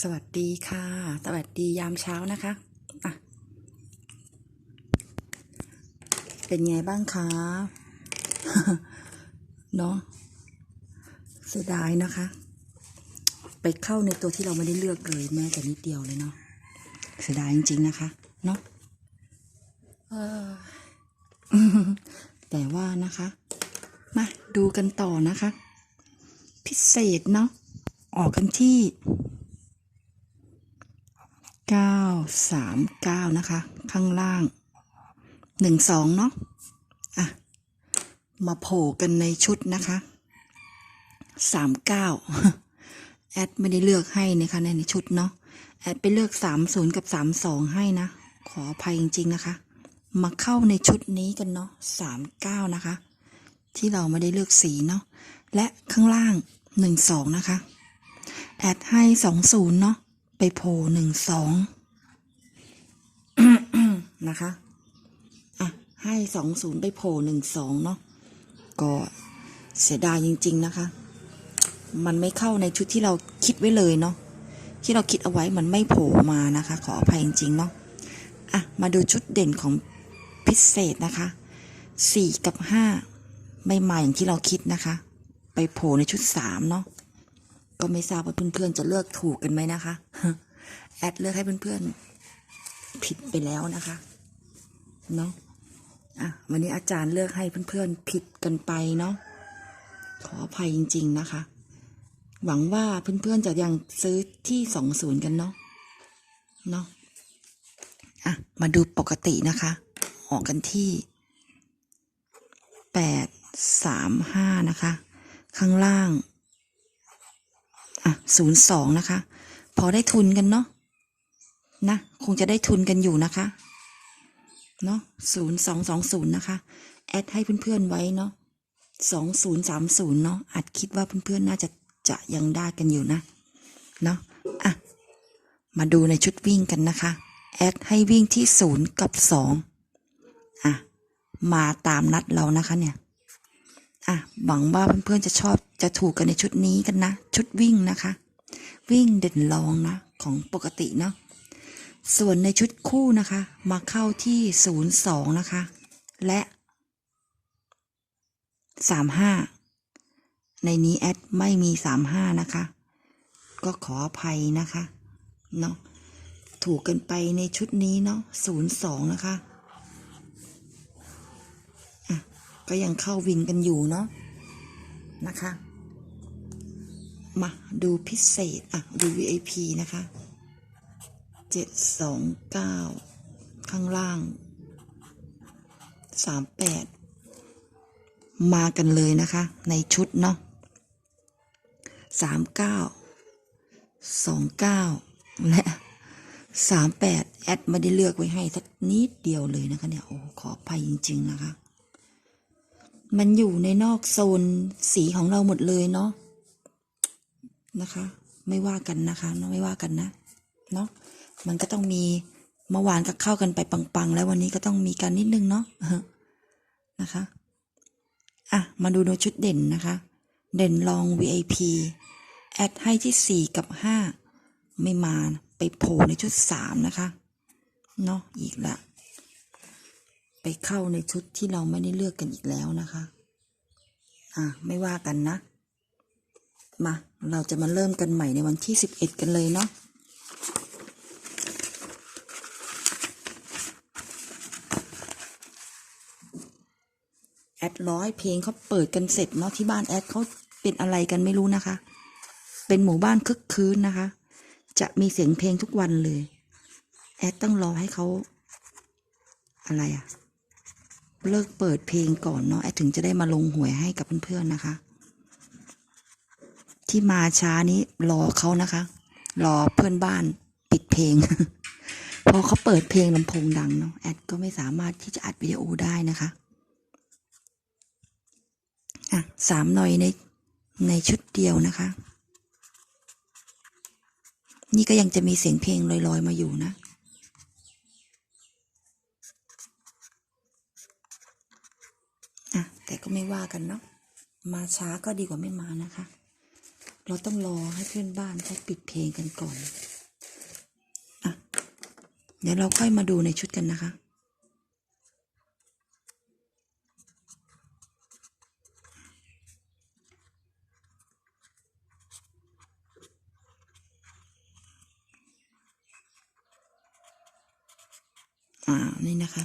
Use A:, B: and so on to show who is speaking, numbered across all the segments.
A: สวัสดีค่ะ สวัสดียามเช้านะคะอะเป็นไงบ้างคะ เนาะเสียดายนะคะ ไปเข้าในตัวที่เราไม่ได้เลือกเลยแม้แต่นิดเดียวเลยเนาะ เสียดายจริงๆนะคะ เนาะเออแต่ว่านะคะ มาดูกันต่อนะคะ พิเศษเนาะ ออกกันที่ เก้าสามเก้านะคะ ข้างล่างหนึ่งสองเนาะอะ มาโผล่กันในชุดนะคะสามเก้าแอดไม่ได้เลือกให้นะคะในชุดเนาะแอดไปเลือกสามศูนย์กับสามสองให้นะ ขออภัยจริง ๆ นะคะ มาเข้าในชุดนี้กันเนาะสามเก้านะคะ ที่เราไม่ได้เลือกสีเนาะและข้างล่างหนึ่งสองนะคะ แอดให้สองศูนย์เนาะ ไปโผล่หนึ่งสองนะคะ อะ ให้สองศูนย์ไปโผล่หนึ่งสองเนาะ ก็เสียดายจริง ๆ นะคะ มันไม่เข้าในชุดที่เราคิดไว้เลยเนาะ ที่เราคิดเอาไว้มันไม่โผล่มานะคะ ขออภัยจริง ๆ เนาะ อะ มาดูชุดเด่นของพิเศษนะคะสี่กับห้าไม่มาอย่างที่เราคิดนะคะ ไปโผล่ในชุดสามเนาะ ก็ไม่ทราบว่าเพื่อนๆจะเลือกถูกกันไหมนะคะ แอดเลือกให้เพื่อนๆผิดไปแล้วนะคะ เนาะอะวันนี้อาจารย์เลือกให้เพื่อนๆผิดกันไปเนาะขออภัยจริง ๆ นะคะ หวังว่าเพื่อนๆจะยังซื้อที่สองศูนย์กันเนาะเนาะอะมาดูปกตินะคะ ออกกันที่แปดสามห้านะคะ ข้างล่าง อะศูนย์สองนะคะ พอได้ทุนกันเนาะนะคงจะได้ทุนกันอยู่นะคะ เนาะศูนย์สองสองศูนย์นะคะ แอดให้เพื่อนๆไว้เนาะสองศูนย์สามศูนย์เนาะอาจคิดว่าเพื่อนๆน่าจะจะยังได้กันอยู่นะ เนาะอะ มาดูในชุดวิ่งกันนะคะ แอดให้วิ่งที่ศูนย์กับสองอะ มาตามนัดเรานะคะเนี่ย อะหวังว่าเพื่อนๆจะชอบจะถูกกันในชุดนี้กันนะ ชุดวิ่งนะคะ วิ่งเด่นรองนะ ของปกติเนาะส่วนในชุดคู่นะคะ มาเข้าที่ศูนย์สองนะคะ และสามห้าในนี้แอดไม่มีสามห้านะคะ ก็ขออภัยนะคะเนาะถูกกันไปในชุดนี้เนาะศูนย์สองนะคะ ก็ยังเข้าวินกันอยู่เนาะนะคะ มาดูพิเศษ อะ ดู VIP นะคะเจ็ดสองเก้าข้างล่างสามแปดมากันเลยนะคะ ในชุดเนาะสามเก้าสองเก้าและสามแปดแอดไม่ได้เลือกไว้ให้สักนิดเดียวเลยนะคะเนี่ย โอ้ขออภัยจริง ๆ นะคะ มันอยู่ในนอกโซนสีของเราหมดเลยเนาะนะคะ ไม่ว่ากันนะคะเนาะไม่ว่ากันนะเนาะมันก็ต้องมีเมื่อวานก็เข้ากันไปปังๆ แล้ววันนี้ก็ต้องมีกันนิดนึงเนาะนะคะอะมาดูในชุดเด่นนะคะ เด่นลอง VIP แอดให้ที่สี่กับห้าไม่มาไปโผล่ในชุดสามนะคะเนาะอีกละ ไปเข้าในชุดที่เราไม่ได้เลือกกันอีกแล้วนะคะ อะไม่ว่ากันนะ มา เราจะมาเริ่มกันใหม่ในวันที่สิบเอ็ดกันเลยเนาะแอดร้อยเพลงเขาเปิดกันเสร็จเนาะที่บ้านแอดเขาเป็นอะไรกันไม่รู้นะคะ เป็นหมู่บ้านคึกคืนนะคะ จะมีเสียงเพลงทุกวันเลย แอดต้องรอให้เขาอะไรอะ เลิกเปิดเพลงก่อนเนาะแอดถึงจะได้มาลงหวยให้กับเพื่อนๆนะคะ ที่มาช้านี้รอเขานะคะ รอเพื่อนบ้านปิดเพลง พอเขาเปิดเพลงลำโพงดังเนาะแอดก็ไม่สามารถที่จะอัดวิดีโอได้นะคะอะสามหน่อยในในชุดเดียวนะคะ นี่ก็ยังจะมีเสียงเพลงลอยๆมาอยู่นะ อะ แต่ก็ไม่ว่ากันเนาะมาช้าก็ดีกว่าไม่มานะคะ เราต้องรอให้เพื่อนบ้านเขาปิดเพลงกันก่อนอะเดี๋ยวเราค่อยมาดูในชุดกันนะคะอ่านี่นะคะ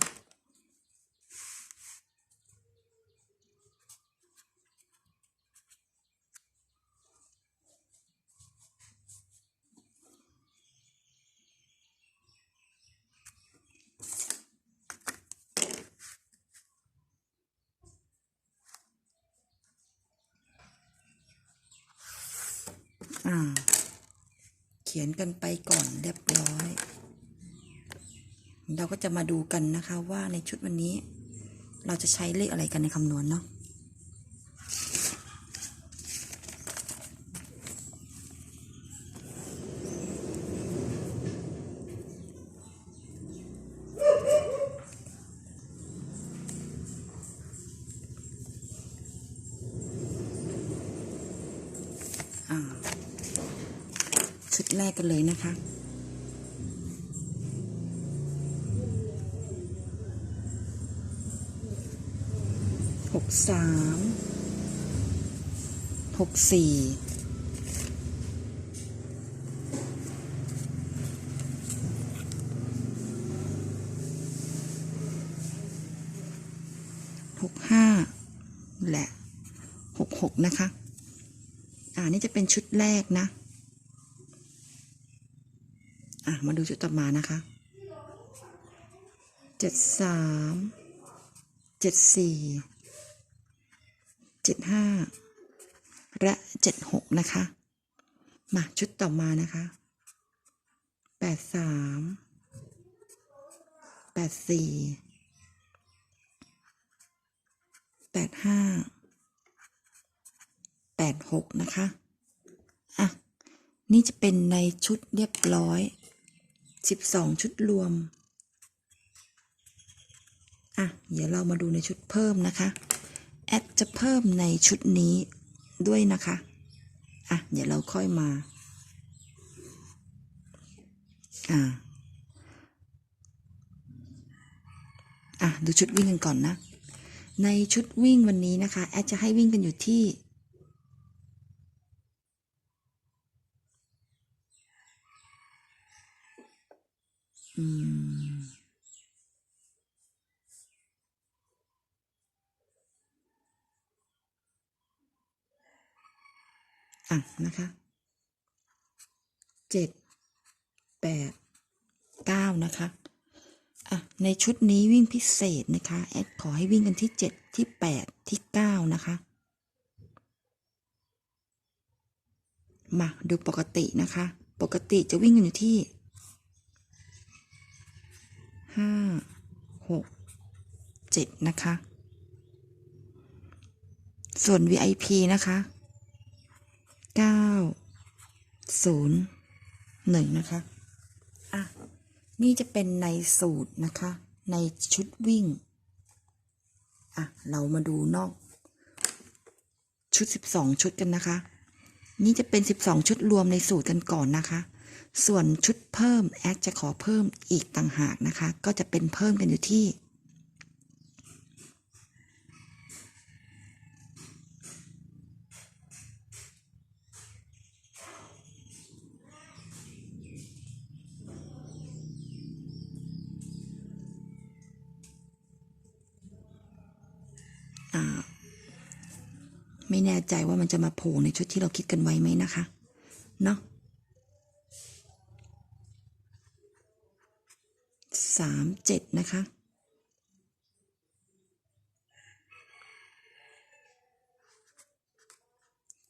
A: อ่า เขียนกันไปก่อนเรียบร้อย เราก็จะมาดูกันนะคะว่าในชุดวันนี้ เราจะใช้เลขอะไรกันในคำนวณเนาะ หกสามหกสี่หกห้าและหกหกนะคะ อ่านี่จะเป็นชุดแรกนะ อะ มาดูชุดต่อมานะคะเจ็ดสามเจ็ดสี่ เจ็ดห้าและเจ็ดหกนะคะ มาชุดต่อมานะคะแปดสามแปดสี่แปดห้าแปดหกนะคะ อะ นี่จะเป็นในชุดเรียบร้อยสิบสองชุดรวม อะ เดี๋ยวเรามาดูในชุดเพิ่มนะคะ แอดจะเพิ่มในชุดนี้ด้วยนะคะ อะ เดี๋ยวเราค่อยมา อ่า อะ ดูชุดวิ่งกันก่อนนะ ในชุดวิ่งวันนี้นะคะ แอดจะให้วิ่งกันอยู่ที่อืม อะนะคะเจ็ดแปดเก้านะคะอะในชุดนี้วิ่งพิเศษนะคะ แอดขอให้วิ่งกันที่เจ็ดที่แปดที่เก้านะคะมาดูปกตินะคะ ปกติจะวิ่งกันอยู่ที่ห้าหกเจ็ดนะคะ ส่วน VIP นะคะ เก้าศูนย์หนึ่งนะคะ อะ นี่จะเป็นในสูตรนะคะ ในชุดวิ่ง อะ เรามาดูนอก ชุดสิบสองชุดกันนะคะ นี่จะเป็นสิบสองชุดรวมในสูตรกันก่อนนะคะ ส่วนชุดเพิ่ม แอดจะขอเพิ่มอีกต่างหากนะคะ ก็จะเป็นเพิ่มกันอยู่ที่ ไม่แน่ใจว่ามันจะมาโผล่ในชุดที่เราคิดกันไว้ไหมนะคะ เนาะสามเจ็ดนะคะ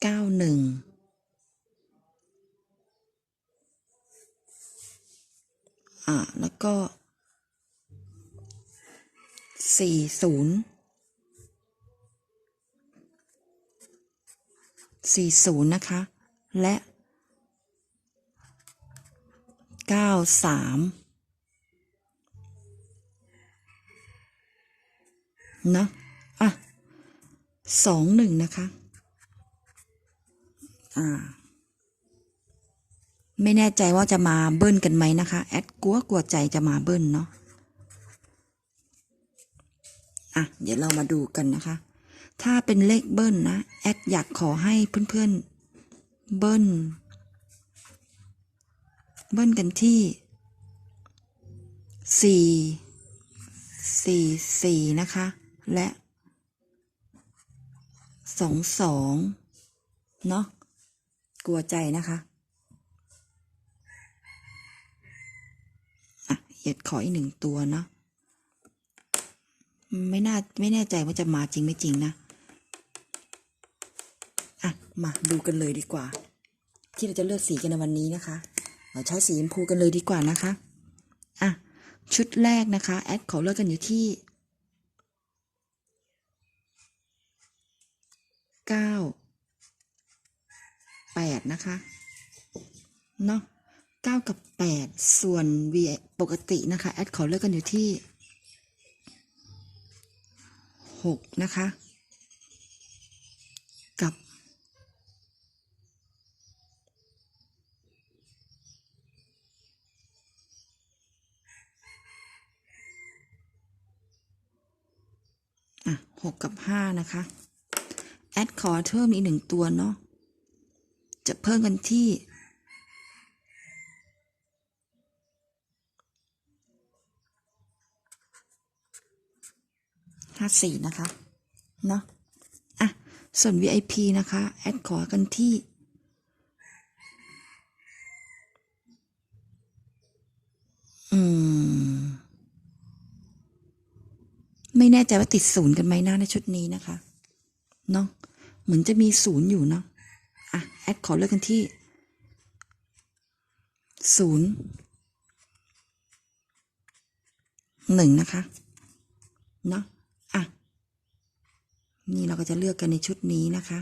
A: เก้าหนึ่ง อ่า แล้วก็สี่ศูนย์ สี่ศูนย์นะคะ และเก้าสามเนะ อะสองหนึ่งนะคะ อ่า ไม่แน่ใจว่าจะมาเบิ้ลกันไหมนะคะ แอดกลัวกลัวใจจะมาเบิ้ลเนาะ อะ เดี๋ยวเรามาดูกันนะคะ ถ้าเป็นเลขเบิ้ลนะ แอดอยากขอให้เพื่อนๆ เบิ้ล เบิ้ลกันที่สี่สี่สี่นะคะ และสองสองเนาะกลัวใจนะคะอะเอ็ดขออีกหนึ่งตัวเนาะไม่น่าไม่แน่ใจว่าจะมาจริงไม่จริงนะ อะมาดูกันเลยดีกว่า ที่เราจะเลือกสีกันในวันนี้นะคะ เราใช้สีชมพูกันเลยดีกว่านะคะอะชุดแรกนะคะแอดขอเลือกกันอยู่ที่เก้าแปดนะคะเนาะเก้ากับแปดส่วน V ปกตินะคะแอดขอเลือกกันอยู่ที่หกนะคะ อะหกกับห้านะคะแอดขอเพิ่มอีกหนึ่งตัวเนาะจะเพิ่มกันที่ห้าสี่นะคะเนาะอะส่วน VIP นะคะ แอดขอกันที่ อืม ไม่แน่ใจว่าติดศูนย์กันไหมนะในชุดนี้นะคะเนาะเหมือนจะมีศูนย์อยู่เนาะอะแอดขอเลือกกันที่ศูนย์หนึ่งนะคะเนาะอะนี่เราก็จะเลือกกันในชุดนี้นะคะ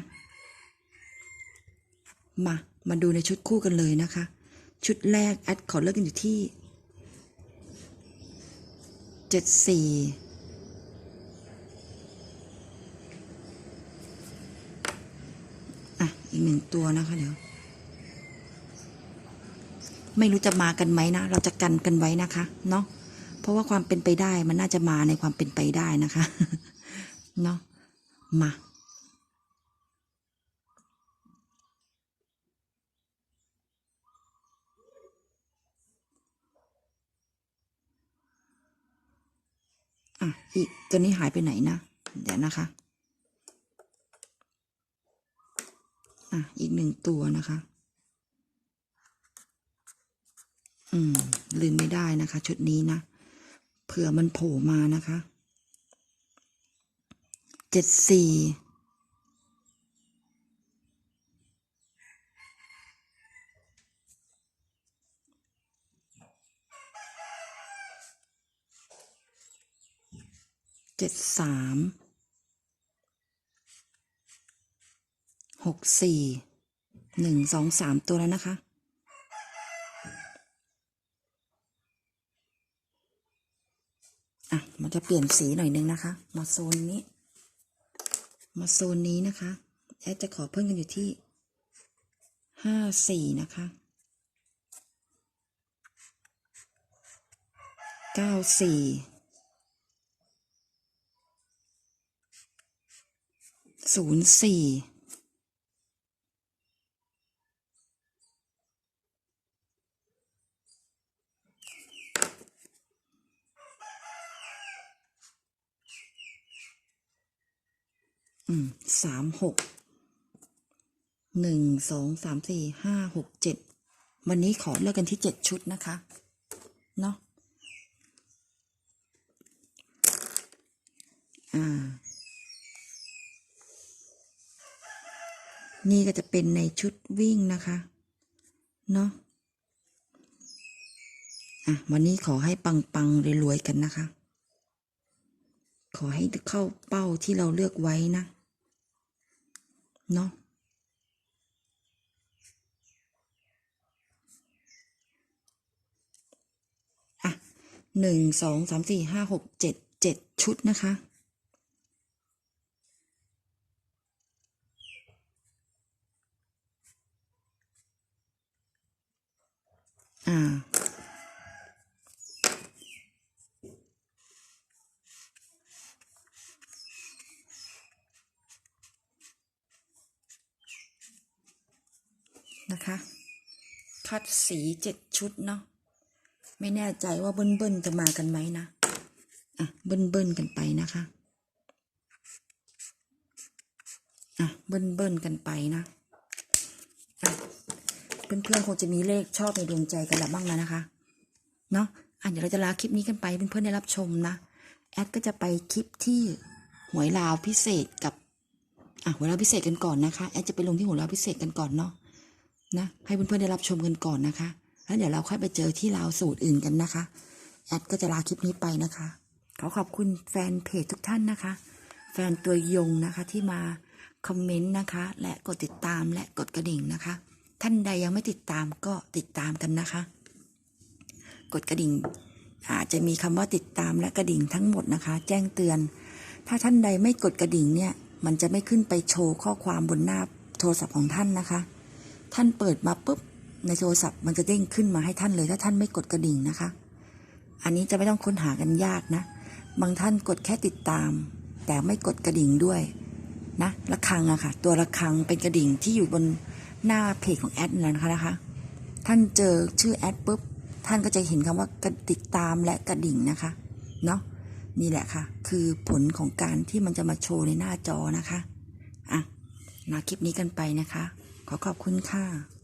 A: มามาดูในชุดคู่กันเลยนะคะ ชุดแรกแอดขอเลือกกันอยู่ที่เจ็ดสี่ อีกหนึ่งตัวนะคะเดี๋ยว ไม่รู้จะมากันไหมนะ เราจะกันกันไว้นะคะ เนาะเพราะว่าความเป็นไปได้มันน่าจะมาในความเป็นไปได้นะคะ เนาะมาอะอีกตัวนี้หายไปไหนนะ เดี๋ยวนะคะ อะ อีกหนึ่งตัวนะคะ อืม ลืมไม่ได้นะคะ ชุดนี้นะ เผื่อมันโผล่มานะคะ เจ็ดสี่เจ็ดสาม หกสี่หนึ่งสองสามตัวแล้วนะคะอะมันจะเปลี่ยนสีหน่อยนึงนะคะ มาโซนนี้ มาโซนนี้นะคะแอดจะขอเพิ่มกันอยู่ที่ห้าสี่นะคะเก้าสี่ศูนย์สี่ อืมสามหกหนึ่งสองสามสี่ห้าหกเจ็ดวันนี้ขอเลือกกันที่เจ็ดชุดนะคะ เนาะอ่า นี่ก็จะเป็นในชุดวิ่งนะคะ เนาะอะวันนี้ขอให้ปังๆรวยๆกันนะคะ ขอให้เข้าเป้าที่เราเลือกไว้นะ เนาะอะหนึ่งสองสามสี่ห้าหกเจ็ดเจ็ดชุดนะคะอ่า นะคะ คัดสีเจ็ดชุดเนาะไม่แน่ใจว่าเบิ้ลเบิ้ลจะมากันไหมนะ อะ เบิ้ลเบิ้ลกันไปนะคะ อะ เบิ้ลเบิ้ลกันไปนะอะเพื่อนคงจะมีเลขชอบในดวงใจกันแล้วบ้างแล้วนะคะ เนาะอะเดี๋ยวเราจะลาคลิปนี้กันไปเพื่อนๆได้รับชมนะ แอดก็จะไปคลิปที่หวยลาวพิเศษกับ อะหวยลาวพิเศษกันก่อนนะคะ แอดจะไปลงที่หวยลาวพิเศษกันก่อนเนาะ นะให้เพื่อนๆได้รับชมกันก่อนนะคะ แล้วเดี๋ยวเราค่อยไปเจอที่ลาวสูตรอื่นกันนะคะ แอดก็จะลาคลิปนี้ไปนะคะ ขอขอบคุณแฟนเพจทุกท่านนะคะ แฟนตัวยงนะคะที่มาคอมเมนต์นะคะ และกดติดตามและกดกระดิ่งนะคะ ท่านใดยังไม่ติดตามก็ติดตามกันนะคะ กดกระดิ่งอาจจะมีคำว่าติดตามและกระดิ่งทั้งหมดนะคะ แจ้งเตือน ถ้าท่านใดไม่กดกระดิ่งเนี่ย มันจะไม่ขึ้นไปโชว์ข้อความบนหน้าโทรศัพท์ของท่านนะคะ ท่านเปิดมาปุ๊บในโทรศัพท์มันจะเด้งขึ้นมาให้ท่านเลย ถ้าท่านไม่กดกระดิ่งนะคะ อันนี้จะไม่ต้องค้นหากันยากนะ บางท่านกดแค่ติดตาม แต่ไม่กดกระดิ่งด้วยนะระฆังอะค่ะ ตัวระฆังเป็นกระดิ่งที่อยู่บนหน้าเพจของแอดนั่นแหละนะคะนะคะ ท่านเจอชื่อแอดปุ๊บท่านก็จะเห็นคำว่ากระติดตามและกระดิ่งนะคะเนาะนี่แหละค่ะ คือผลของการที่มันจะมาโชว์ในหน้าจอนะคะอะมาคลิปนี้กันไปนะคะ ขอขอบคุณค่ะ